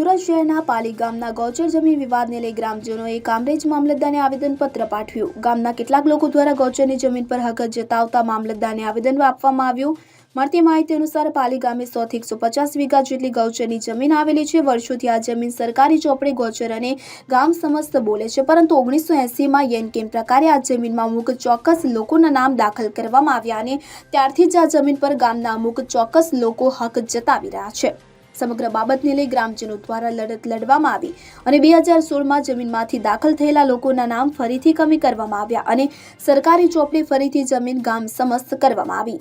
સુરત શહેરના પાલી ગામના ગૌચર જમીન વિવાદને લઈ ગ્રામજનોએ કામરેજ મામલતદારને આવેદનપત્ર પાઠવ્યું. ગામના કેટલાક લોકો દ્વારા ગૌચરની જમીન પર હક જતાવતા મામલતદારને આવેદન આપવામાં આવ્યું. મળતી માહિતી અનુસાર પાલી ગામે સોથી એકસો પચાસ વીઘા જેટલી ગૌચરની જમીન આવેલી છે. વર્ષોથી આ જમીન સરકારી ચોપડે ગૌચર અને ગામ સમસ્ત બોલે છે. પરંતુ ઓગણીસો એંસીમાં યેન કેમ પ્રકારે આ જમીનમાં અમુક ચોક્કસ લોકોના નામ દાખલ કરવામાં આવ્યા અને ત્યારથી જ આ જમીન પર ગામના અમુક ચોક્કસ લોકો હક જતાવી રહ્યા છે. સમગ્ર બાબતને લઈ ગ્રામજનો દ્વારા લડત લડવામાં આવી અને બે હજાર સોળમાં જમીનમાંથી દાખલ થયેલા લોકોના નામ ફરીથી કમી કરવામાં આવ્યા અને સરકારી ચોપડી ફરીથી જમીન ગામ સમસ્ત કરવામાં આવી.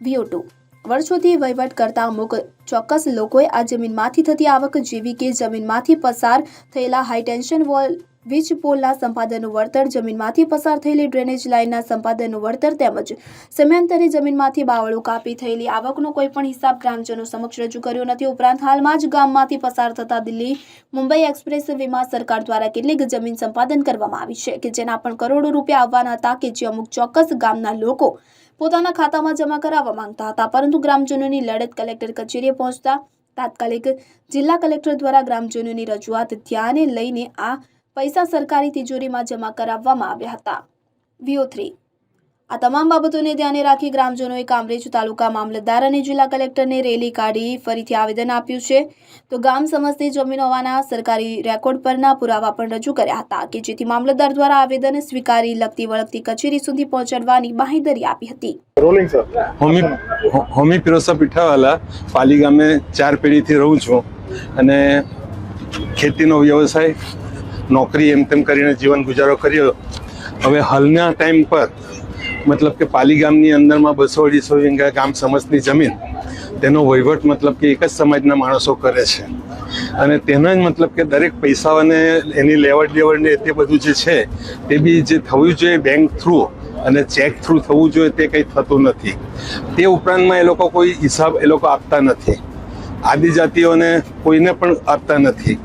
વીઓ વર્ષોથી વહીવટ કરતા અમુક ચોક્કસ લોકોએ આ જમીનમાંથી થતી આવક જેવી કે જમીનમાંથી પસાર થયેલા હાઈટેન્શન વોલ વીજ પોલના સંપાદનનું વળતર જમીનમાંથી પસાર થયેલી ડ્રેનેજ લાઇનના સંપાદનનું વળતર તેમજ સમયાંતરે જમીનમાંથી બાવળો કાપી થયેલી આવકનો કોઈ પણ હિસાબ ગ્રામજનો સમક્ષ રજૂ કર્યો નથી. ઉપરાંત હાલમાં જ ગામમાંથી પસાર થતા દિલ્હી મુંબઈ એક્સપ્રેસ વીમા સરકાર દ્વારા કેટલીક જમીન સંપાદન કરવામાં આવી છે કે જેના પણ કરોડો રૂપિયા આવવાના હતા કે જે અમુક ચોક્કસ ગામના લોકો પોતાના ખાતામાં જમા કરાવવા માંગતા હતા. પરંતુ ગ્રામજનોની લડત કલેક્ટર કચેરીએ પહોંચતા તાત્કાલિક જિલ્લા કલેક્ટર દ્વારા ગ્રામજનોની રજૂઆત ધ્યાને લઈને આ પૈસા સરકારી તિજોરીમાં જમા કરાવવામાં આવ્યા હતા. VO three. આ તમામ બાબતોને ધ્યાને રાખી ગ્રામજનોએ કામરેજ તાલુકા મામલતદાર અને જિલ્લા કલેક્ટરને રેલી કાઢી ફરીથી આવેદન આપ્યું છે. તો ગામ સમસ્તી જમીન હોવાના સરકારી રેકોર્ડ પરના પુરાવા પણ રજૂ કર્યા હતા કે જેથી મામલતદાર દ્વારા આવેદન સ્વીકારી લગતી વળગતી કચેરી સુધી પહોંચાડવાની બાંહેધરી આપી હતી. હોમી હો- હોમી ફિરોઝા પીઠાવાલા પાલી ગામે ચાર પેઢીથી રહું છું અને ખેતીનો વ્યવસાય નોકરી એમ તેમ કરીને જીવન ગુજારો કર્યો. હવે હાલના ટાઈમ પર મતલબ કે પાલી ગામની અંદરમાં બસો અઢીસો વીંગા ગામ સમજની જમીન તેનો વહીવટ મતલબ કે એક જ સમાજના માણસો કરે છે. અને તેનો જ મતલબ કે દરેક પૈસાઓને એની લેવડ દેવડને તે બધું જે છે તે બી જે થવું જોઈએ બેંક થ્રુ અને ચેક થ્રુ થવું જોઈએ તે કંઈ થતું નથી. તે ઉપરાંતમાં એ લોકો કોઈ હિસાબ એ લોકો આપતા નથી. આદિજાતિઓને કોઈને પણ આપતા નથી.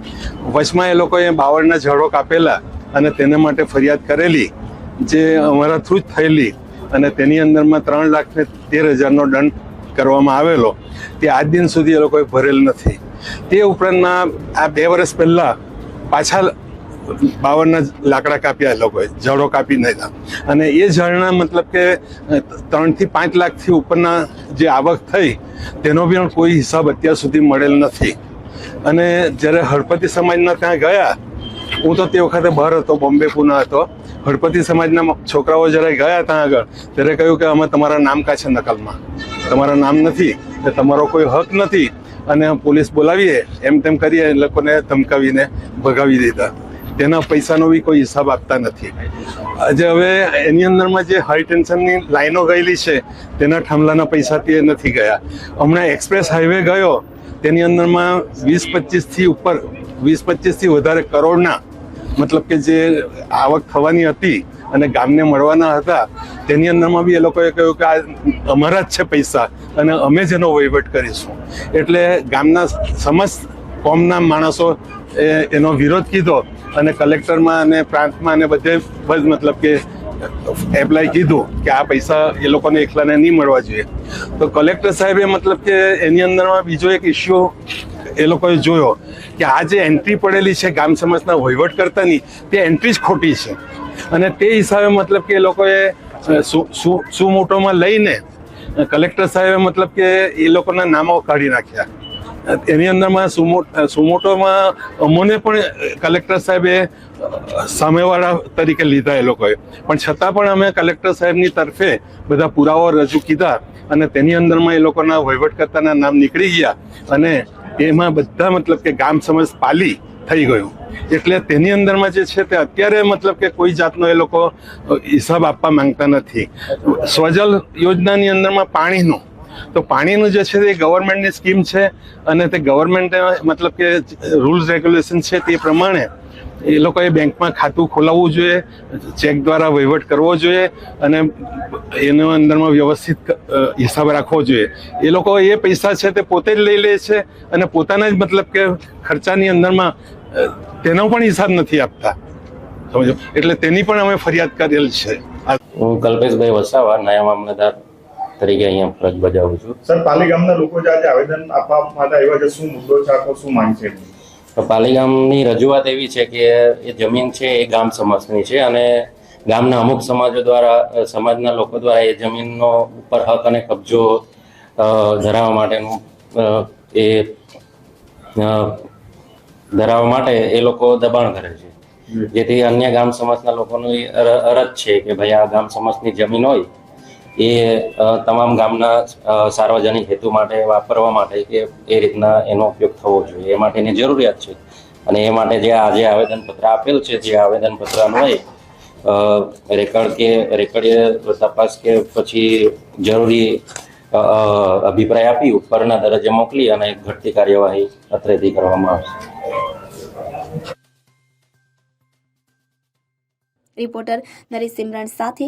વચમાં એ લોકોએ બાવળના ઝાડો કાપેલા અને તેના માટે ફરિયાદ કરેલી, જે અમારા થ્રુ જ થયેલી અને તેની અંદરમાં ત્રણ લાખ ને તેર હજારનો દંડ કરવામાં આવેલો. તે આજ દિન સુધી એ લોકોએ ભરેલ નથી. તે ઉપરાંતના આ બે વર્ષ પહેલાં પાછા બાવળના લાકડા કાપ્યા એ લોકોએ ઝાડો કાપી નાખ્યા. અને એ ઝાડના મતલબ કે ત્રણથી પાંચ લાખથી ઉપરના જે આવક થઈ, તેનો બી કોઈ હિસાબ અત્યાર સુધી મળેલ નથી. અને જ્યારે હળપતિ સમાજના ત્યાં ગયા, હું તો તે વખતે બહાર હતો, બોમ્બે, પુના હતો. હળપતિ સમાજના છોકરાઓ જ્યારે ગયા ત્યાં આગળ, ત્યારે કહ્યું કે અમે તમારા નામ કા છે નકલમાં. તમારા નામ નથી કે તમારો કોઈ હક નથી. અને પોલીસ બોલાવીએ, એમ તેમ કરીએ લોકોને ધમકાવીને ભગાવી દીધા. તેના પૈસાનો બી કોઈ હિસાબ આપતા નથી. આજે હવે એની અંદરમાં જે હાઈ ટેન્શનની લાઈનો ગયેલી છે, તેના થાંભલાના પૈસાથી એ નથી ગયા. હમણાં એક્સપ્રેસ હાઈવે ગયો, તેની અંદરમાં વીસ પચીસથી ઉપર, વીસ પચીસથી વધારે કરોડના, મતલબ કે જે આવક થવાની હતી અને ગામને મળવાના હતા, તેની અંદરમાં બી એ લોકોએ કહ્યું કે આ અમારા જ છે પૈસા અને અમે જ એનો વહીવટ કરીશું. એટલે ગામના સમસ્ત કોમના માણસો એ એનો વિરોધ કીધો અને કલેક્ટરમાં અને પ્રાંતમાં અને બધે બધ મતલબ કે એપ્લાય કીધું કે આ પૈસા એ લોકોને એકલાને નહીં મળવા જોઈએ. તો કલેક્ટર સાહેબે મતલબ કે એની અંદરમાં બીજો એક ઇસ્યુ એ લોકોએ જોયો કે આ જે એન્ટ્રી પડેલી છે ગામ સમાજના વહીવટ કરતાની, તે એન્ટ્રી જ ખોટી છે. અને તે હિસાબે મતલબ કે એ લોકોએ સુમોટોમાં લઈને કલેક્ટર સાહેબે મતલબ કે એ લોકોના નામો કાઢી નાખ્યા. એની અંદરમાં સુમો સુમોટોમાં અમોને પણ કલેક્ટર સાહેબે સામેવાળા તરીકે લીધા એ લોકોએ. પણ છતાં પણ અમે કલેક્ટર સાહેબની તરફે બધા પુરાવો રજૂ કીધા અને તેની અંદરમાં એ લોકોના વહીવટકર્તાના નામ નીકળી ગયા અને એમાં બધા મતલબ કે ગામ સમજ પાલી થઈ ગયું. એટલે તેની અંદરમાં જે છે તે અત્યારે મતલબ કે કોઈ જાતનો એ લોકો હિસાબ આપવા માંગતા નથી. સ્વજલ યોજનાની અંદરમાં પાણીનું તો પાણીનું જે છે તે ગવર્મેન્ટની સ્કીમ છે અને તે ગવર્મેન્ટ મતલબ કે રૂલ્સ રેગ્યુલેશન છે તે પ્રમાણે એ લોકોએ બેંકમાં ખાતું ખોલાવવું જોઈએ ચેક દ્વારા વહીવટ કરવો જોઈએ અને એનો અંદરમાં વ્યવસ્થિત હિસાબ રાખવો જોઈએ. એ લોકો એ પૈસા છે તે પોતે જ લઈ લે છે અને પોતાના જ મતલબ કે ખર્ચાની અંદરમાં તેનો પણ હિસાબ નથી આપતા. સમજો? એટલે તેની પણ અમે ફરિયાદ કરેલ છે. હું કલ્પેશભાઈ વસાવા નયા મામલતદાર તરીકે અહીંયા ફરજ બજાવું છું. સર પાલીગામના લોકો જે આજે આવેદન આપવા માટે આવ્યા છે શું મુદ્દો છે આખો શું માંગ છે? તો પાલીગામની રજૂઆત એવી છે કે એ જમીન છે એ ગામ સમાજની છે અને ગામના અમુક સમાજો દ્વારા સમાજના લોકો દ્વારા એ જમીનનો ઉપર હક અને કબજો ધરાવવા માટેનું એ ધરાવવા માટે એ લોકો દબાણ કરે છે. જેથી અન્ય ગામ સમાજના લોકોનું અરજ છે કે ભાઈ આ ગામ સમાજની જમીન હોય એ તમામ ગામના સાર્વજનિક હેતુ માટે વાપરવા માટે કે એ રીતના એનો ઉપયોગ થવો જોઈએ. એ માટેની જરૂરિયાત છે. અને એ માટે જે આજે આવેદનપત્ર આપેલ છે, જે આવેદનપત્ર અન્વયે રેકર્ડ કે, રેકર્ડ તપાસ કે પછી જરૂરી અભિપ્રાય આપી ઉપરના દરજ્જે મોકલી અને ઘટતી કાર્યવાહી અત્રેથી કરવામાં આવશે. રિપોર્ટર નરેશ સિમરણ સાથે